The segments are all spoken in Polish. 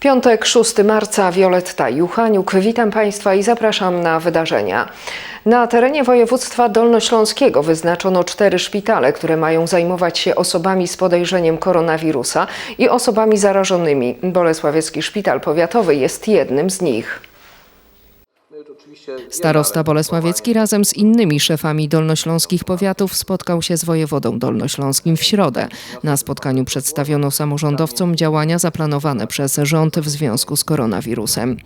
Piątek, 6 marca, Wioletta Juchaniuk. Witam Państwa i zapraszam na wydarzenia. Na terenie województwa dolnośląskiego wyznaczono cztery szpitale, które mają zajmować się osobami z podejrzeniem koronawirusa i osobami zarażonymi. Bolesławiecki Szpital Powiatowy jest jednym z nich. Starosta Bolesławiecki razem z innymi szefami dolnośląskich powiatów spotkał się z wojewodą dolnośląskim w środę. Na spotkaniu przedstawiono samorządowcom działania zaplanowane przez rząd w związku z koronawirusem.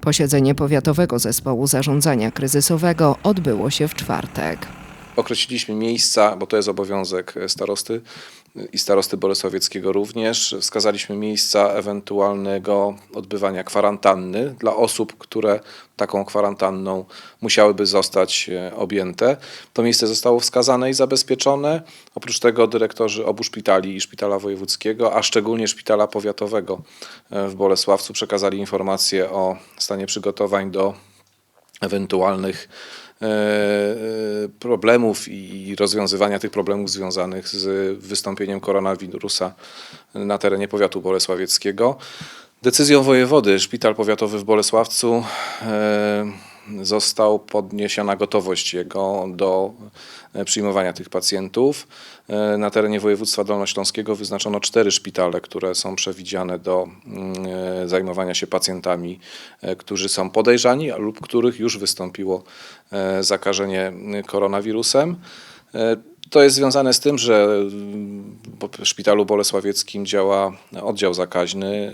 Posiedzenie Powiatowego Zespołu Zarządzania Kryzysowego odbyło się w czwartek. Określiliśmy miejsca, bo to jest obowiązek starosty i starosty Bolesławieckiego również. Wskazaliśmy miejsca ewentualnego odbywania kwarantanny dla osób, które taką kwarantanną musiałyby zostać e, objęte. To miejsce zostało wskazane i zabezpieczone. Oprócz tego dyrektorzy obu szpitali i szpitala wojewódzkiego, a szczególnie szpitala powiatowego e, w Bolesławcu przekazali informacje o stanie przygotowań do ewentualnych problemów i rozwiązywania tych problemów związanych z wystąpieniem koronawirusa na terenie powiatu bolesławieckiego. Decyzją wojewody Szpital Powiatowy w Bolesławcu e, został podniesiona gotowość jego do e, przyjmowania tych pacjentów. E, Na terenie województwa dolnośląskiego wyznaczono cztery szpitale, które są przewidziane do mm, e, zajmowania się pacjentami, e, którzy są podejrzani lub których już wystąpiło e, zakażenie koronawirusem. E, To jest związane z tym, że mm, w Szpitalu Bolesławieckim działa oddział zakaźny,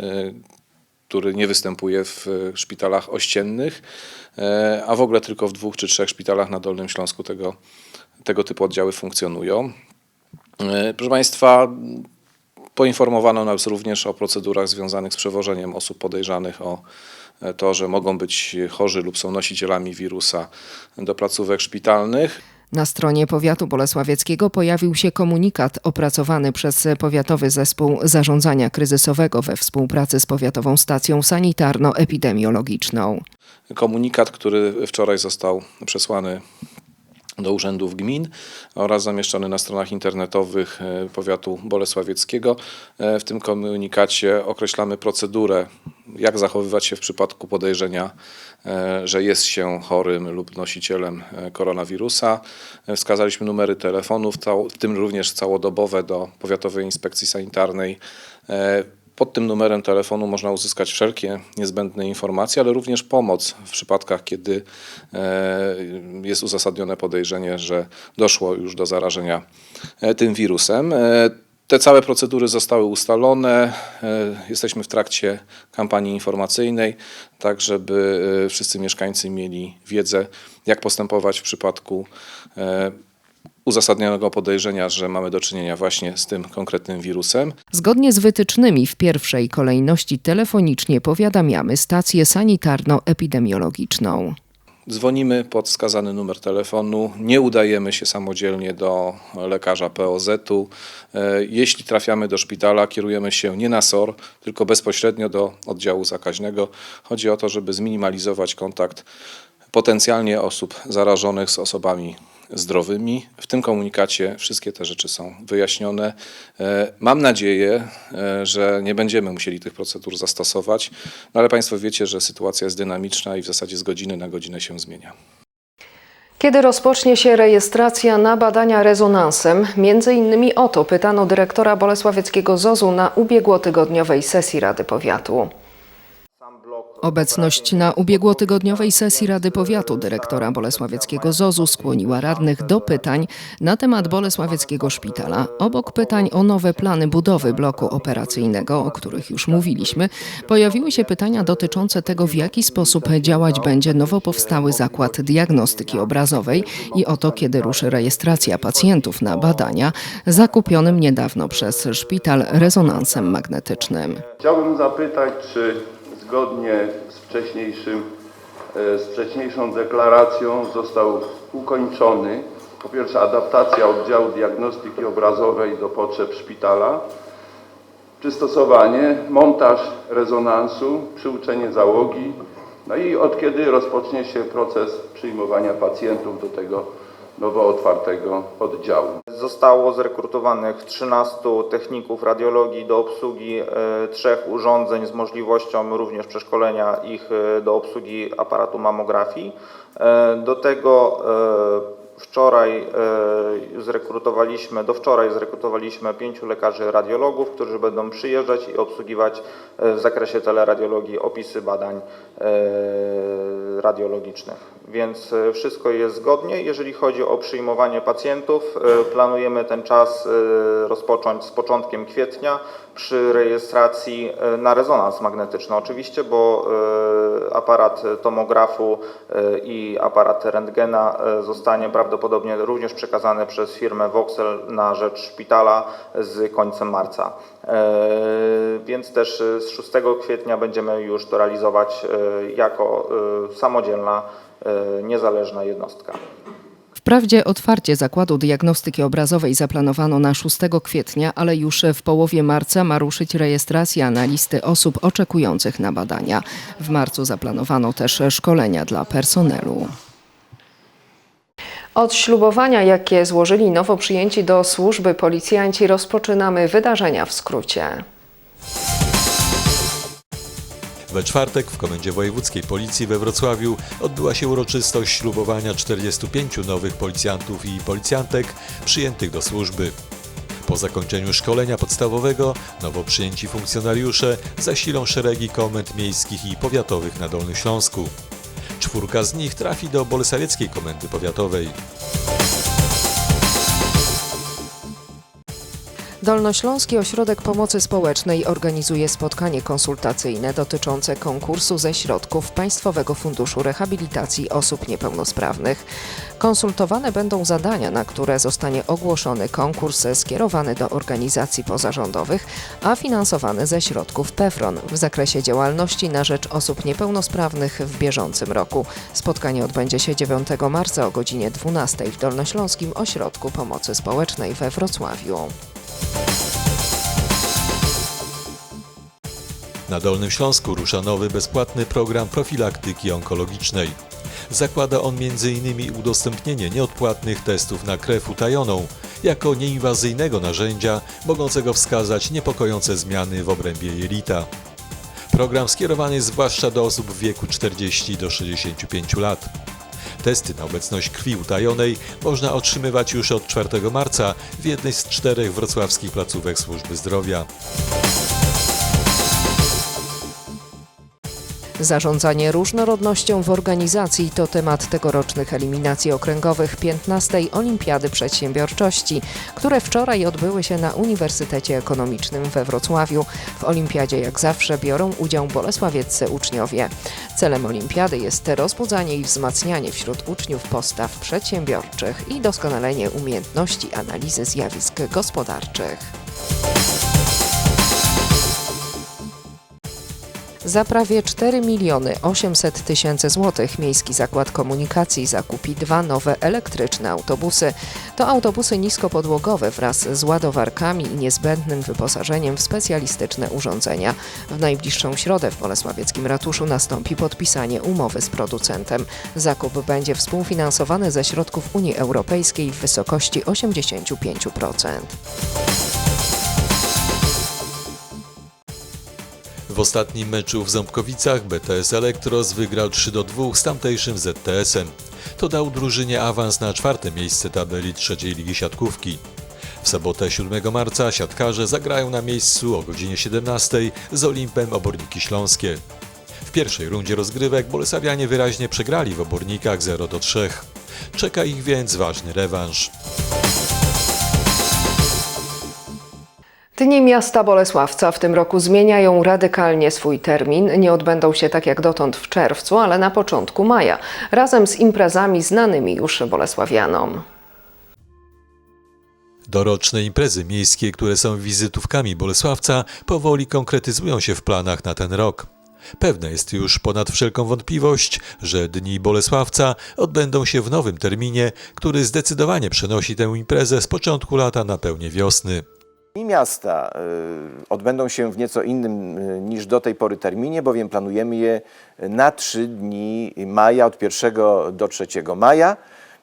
który nie występuje w szpitalach ościennych, a w ogóle tylko w dwóch czy trzech szpitalach na Dolnym Śląsku tego, tego typu oddziały funkcjonują. Proszę Państwa, poinformowano nas również o procedurach związanych z przewożeniem osób podejrzanych o e, to, że mogą być chorzy lub są nosicielami wirusa do placówek szpitalnych. Na stronie powiatu bolesławieckiego pojawił się komunikat opracowany przez Powiatowy Zespół Zarządzania Kryzysowego we współpracy z Powiatową Stacją Sanitarno-Epidemiologiczną. komunikat, który wczoraj został przesłany do urzędów gmin oraz zamieszczony na stronach internetowych e, powiatu bolesławieckiego. E, W tym komunikacie określamy procedurę, jak zachowywać się w przypadku podejrzenia, e, że jest się chorym lub nosicielem koronawirusa. Wskazaliśmy numery telefonów, w tym również całodobowe do Powiatowej Inspekcji Sanitarnej. Pod tym numerem telefonu można uzyskać wszelkie niezbędne informacje, ale również pomoc w przypadkach, kiedy e, jest uzasadnione podejrzenie, że doszło już do zarażenia e, tym wirusem. E, Te całe procedury zostały ustalone. Jesteśmy w trakcie kampanii informacyjnej, tak żeby wszyscy mieszkańcy mieli wiedzę, jak postępować w przypadku uzasadnionego podejrzenia, że mamy do czynienia właśnie z tym konkretnym wirusem. Zgodnie z wytycznymi w pierwszej kolejności telefonicznie powiadamiamy stację sanitarno-epidemiologiczną. Dzwonimy pod wskazany numer telefonu, nie udajemy się samodzielnie do lekarza POZ-u. E, Jeśli trafiamy do szpitala, kierujemy się nie na SOR, tylko bezpośrednio do oddziału zakaźnego. Chodzi o to, żeby zminimalizować kontakt potencjalnie osób zarażonych z osobami zdrowymi. W tym komunikacie wszystkie te rzeczy są wyjaśnione. E, Mam nadzieję, e, że nie będziemy musieli tych procedur zastosować, no ale Państwo wiecie, że sytuacja jest dynamiczna i w zasadzie z godziny na godzinę się zmienia. Kiedy rozpocznie się rejestracja na badania rezonansem? Między innymi o to pytano dyrektora Bolesławieckiego ZOZ-u na ubiegłotygodniowej sesji Rady Powiatu. Obecność na ubiegłotygodniowej sesji Rady Powiatu dyrektora Bolesławieckiego ZOZ-u skłoniła radnych do pytań na temat Bolesławieckiego Szpitala. Obok pytań o nowe plany budowy bloku operacyjnego, o których już mówiliśmy, pojawiły się pytania dotyczące tego, w jaki sposób działać będzie nowo powstały zakład diagnostyki obrazowej i o to, kiedy ruszy rejestracja pacjentów na badania zakupionym niedawno przez szpital rezonansem magnetycznym. Chciałbym zapytać, czy zgodnie z, wcześniejszym, e, z wcześniejszą deklaracją został ukończony. Po pierwsze adaptacja oddziału diagnostyki obrazowej do potrzeb szpitala, przystosowanie, montaż rezonansu, przyuczenie załogi, no i od kiedy rozpocznie się proces przyjmowania pacjentów do tego nowo otwartego oddziału. Zostało zrekrutowanych 13 techników radiologii do obsługi e, trzech urządzeń z możliwością również przeszkolenia ich e, do obsługi aparatu mamografii. E, Do tego wczoraj zrekrutowaliśmy, do wczoraj zrekrutowaliśmy pięciu lekarzy radiologów, którzy będą przyjeżdżać i obsługiwać w zakresie teleradiologii opisy badań radiologicznych. Więc e, wszystko jest zgodnie. Jeżeli chodzi o przyjmowanie pacjentów, e, planujemy ten czas e, rozpocząć z początkiem kwietnia przy rejestracji na rezonans magnetyczny oczywiście, bo aparat tomografu i aparat rentgena zostanie prawdopodobnie również przekazany przez firmę Voxel na rzecz szpitala z końcem marca. Więc też z 6 kwietnia będziemy już to realizować jako e, samodzielna, e, niezależna jednostka. Wprawdzie otwarcie zakładu diagnostyki obrazowej zaplanowano na 6 kwietnia, ale już w połowie marca ma ruszyć rejestracja na listy osób oczekujących na badania. W marcu zaplanowano też szkolenia dla personelu. Od ślubowania, jakie złożyli nowo przyjęci do służby policjanci, rozpoczynamy wydarzenia w skrócie. We czwartek w Komendzie Wojewódzkiej Policji we Wrocławiu odbyła się uroczystość ślubowania 45 nowych policjantów i policjantek przyjętych do służby. Po zakończeniu szkolenia podstawowego nowo przyjęci funkcjonariusze zasilą szeregi komend miejskich i powiatowych na Dolnym Śląsku. Czwórka z nich trafi do Bolesławieckiej Komendy Powiatowej. Dolnośląski Ośrodek Pomocy Społecznej organizuje spotkanie konsultacyjne dotyczące konkursu ze środków Państwowego Funduszu Rehabilitacji Osób Niepełnosprawnych. Konsultowane będą zadania, na które zostanie ogłoszony konkurs skierowany do organizacji pozarządowych, a finansowany ze środków PEFRON w zakresie działalności na rzecz osób niepełnosprawnych w bieżącym roku. Spotkanie odbędzie się 9 marca o godzinie 12 w Dolnośląskim Ośrodku Pomocy Społecznej we Wrocławiu. Na Dolnym Śląsku rusza nowy bezpłatny program profilaktyki onkologicznej. Zakłada on m.in. udostępnienie nieodpłatnych testów na krew utajoną jako nieinwazyjnego narzędzia mogącego wskazać niepokojące zmiany w obrębie jelita. Program skierowany jest zwłaszcza do osób w wieku 40 do 65 lat. Testy na obecność krwi utajonej można otrzymywać już od 4 marca w jednej z czterech wrocławskich placówek służby zdrowia. Zarządzanie różnorodnością w organizacji to temat tegorocznych eliminacji okręgowych 15. Olimpiady Przedsiębiorczości, które wczoraj odbyły się na Uniwersytecie Ekonomicznym we Wrocławiu. W olimpiadzie jak zawsze biorą udział bolesławieccy uczniowie. Celem olimpiady jest rozbudzanie i wzmacnianie wśród uczniów postaw przedsiębiorczych i doskonalenie umiejętności analizy zjawisk gospodarczych. Za prawie 4 miliony 800 tysięcy złotych Miejski Zakład Komunikacji zakupi dwa nowe elektryczne autobusy. To autobusy niskopodłogowe wraz z ładowarkami i niezbędnym wyposażeniem w specjalistyczne urządzenia. W najbliższą środę w Bolesławieckim Ratuszu nastąpi podpisanie umowy z producentem. Zakup będzie współfinansowany ze środków Unii Europejskiej w wysokości 85%. W ostatnim meczu w Ząbkowicach BTS Elektros wygrał 3 do 2 z tamtejszym ZTS-em. To dał drużynie awans na czwarte miejsce tabeli trzeciej ligi siatkówki. W sobotę 7 marca siatkarze zagrają na miejscu o godzinie 17 z Olimpem Oborniki Śląskie. W pierwszej rundzie rozgrywek Bolesławianie wyraźnie przegrali w Obornikach 0 do 3. Czeka ich więc ważny rewanż. Dni miasta Bolesławca w tym roku zmieniają radykalnie swój termin. Nie odbędą się tak jak dotąd w czerwcu, ale na początku maja, razem z imprezami znanymi już Bolesławianom. Doroczne imprezy miejskie, które są wizytówkami Bolesławca, powoli konkretyzują się w planach na ten rok. Pewne jest już ponad wszelką wątpliwość, że Dni Bolesławca odbędą się w nowym terminie, który zdecydowanie przenosi tę imprezę z początku lata na pełnię wiosny. Dni miasta y, odbędą się w nieco innym y, niż do tej pory terminie, bowiem planujemy je na trzy dni maja, od 1 do 3 maja.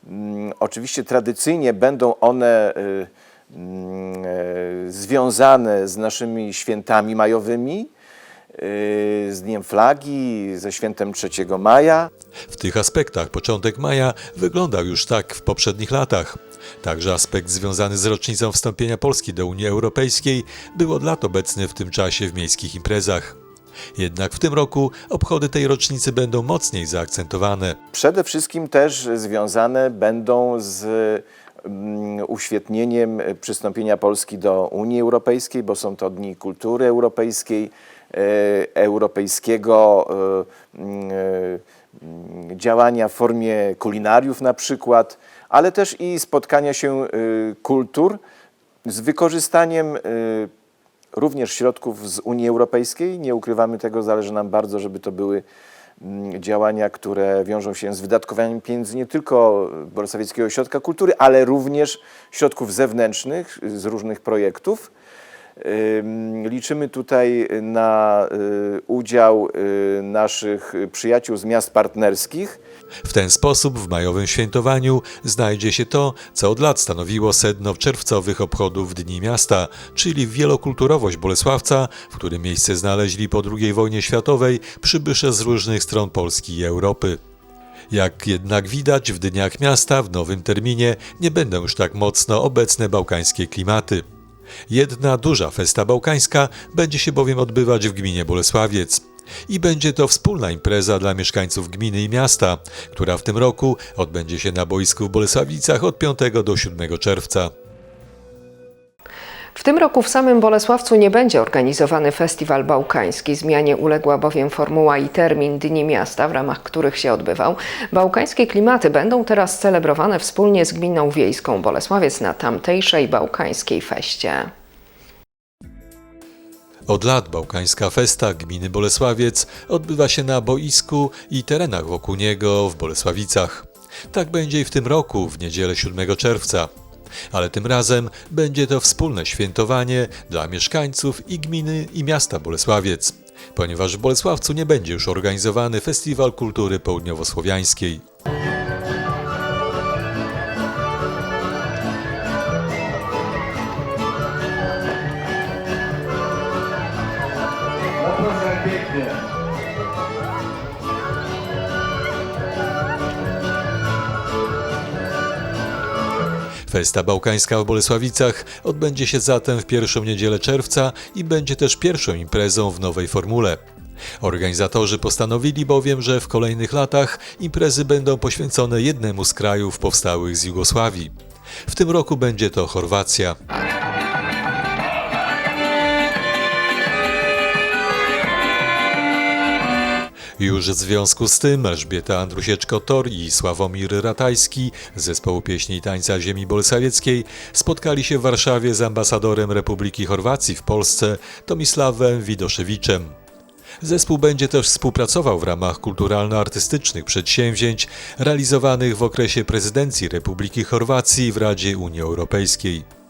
Mm, Oczywiście tradycyjnie będą one y, mm, związane z naszymi świętami majowymi, z Dniem Flagi, ze świętem 3 maja. W tych aspektach początek maja wyglądał już tak w poprzednich latach. Także aspekt związany z rocznicą wstąpienia Polski do Unii Europejskiej był od lat obecny w tym czasie w miejskich imprezach. Jednak w tym roku obchody tej rocznicy będą mocniej zaakcentowane. Przede wszystkim też związane będą z mm, uświetnieniem przystąpienia Polski do Unii Europejskiej, bo są to dni kultury europejskiej, europejskiego e, e, działania w formie kulinariów na przykład, ale też i spotkania się e, kultur z wykorzystaniem e, również środków z Unii Europejskiej. Nie ukrywamy tego, zależy nam bardzo, żeby to były działania, które wiążą się z wydatkowaniem pieniędzy nie tylko Bolesławieckiego Ośrodka Kultury, ale również środków zewnętrznych z różnych projektów. Ym, Liczymy tutaj na y, udział y, naszych przyjaciół z miast partnerskich. W ten sposób w majowym świętowaniu znajdzie się to, co od lat stanowiło sedno czerwcowych obchodów Dni Miasta, czyli wielokulturowość Bolesławca, w którym miejsce znaleźli po II wojnie światowej przybysze z różnych stron Polski i Europy. Jak jednak widać, w Dniach Miasta w nowym terminie nie będą już tak mocno obecne bałkańskie klimaty. Jedna duża festa bałkańska będzie się bowiem odbywać w gminie Bolesławiec. I będzie to wspólna impreza dla mieszkańców gminy i miasta, która w tym roku odbędzie się na boisku w Bolesławicach od 5 do 7 czerwca. W tym roku w samym Bolesławcu nie będzie organizowany festiwal bałkański. Zmianie uległa bowiem formuła i termin Dni Miasta, w ramach których się odbywał. Bałkańskie klimaty będą teraz celebrowane wspólnie z Gminą Wiejską Bolesławiec na tamtejszej bałkańskiej feście. Od lat bałkańska festa gminy Bolesławiec odbywa się na boisku i terenach wokół niego w Bolesławicach. Tak będzie i w tym roku, w niedzielę 7 czerwca. Ale tym razem będzie to wspólne świętowanie dla mieszkańców i gminy i miasta Bolesławiec, ponieważ w Bolesławcu nie będzie już organizowany Festiwal Kultury Południowosłowiańskiej. Festa Bałkańska w Bolesławicach odbędzie się zatem w pierwszą niedzielę czerwca i będzie też pierwszą imprezą w nowej formule. Organizatorzy postanowili bowiem, że w kolejnych latach imprezy będą poświęcone jednemu z krajów powstałych z Jugosławii. W tym roku będzie to Chorwacja. Już w związku z tym Elżbieta Andrusieczko-Tor i Sławomir Ratajski z zespołu pieśni i tańca ziemi bolesławieckiej spotkali się w Warszawie z ambasadorem Republiki Chorwacji w Polsce Tomisławem Widoszewiczem. Zespół będzie też współpracował w ramach kulturalno-artystycznych przedsięwzięć realizowanych w okresie prezydencji Republiki Chorwacji w Radzie Unii Europejskiej.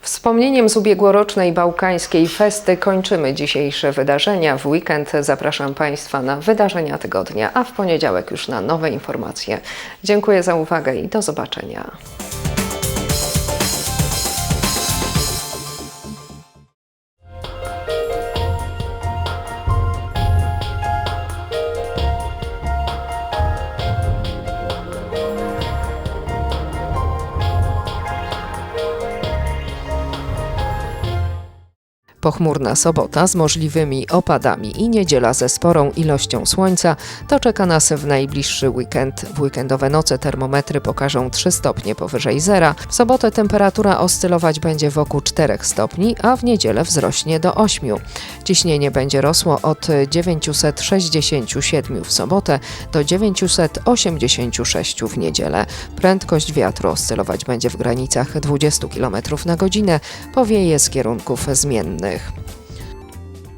Wspomnieniem z ubiegłorocznej bałkańskiej festy kończymy dzisiejsze wydarzenia. W weekend zapraszam Państwa na wydarzenia tygodnia, a w poniedziałek już na nowe informacje. Dziękuję za uwagę i do zobaczenia. Pochmurna sobota z możliwymi opadami i niedziela ze sporą ilością słońca to czeka nas w najbliższy weekend. W weekendowe noce termometry pokażą 3 stopnie powyżej zera. W sobotę temperatura oscylować będzie wokół 4 stopni, a w niedzielę wzrośnie do 8. Ciśnienie będzie rosło od 967 w sobotę do 986 w niedzielę. Prędkość wiatru oscylować będzie w granicach 20 km na godzinę, powieje z kierunków zmiennych. Пока.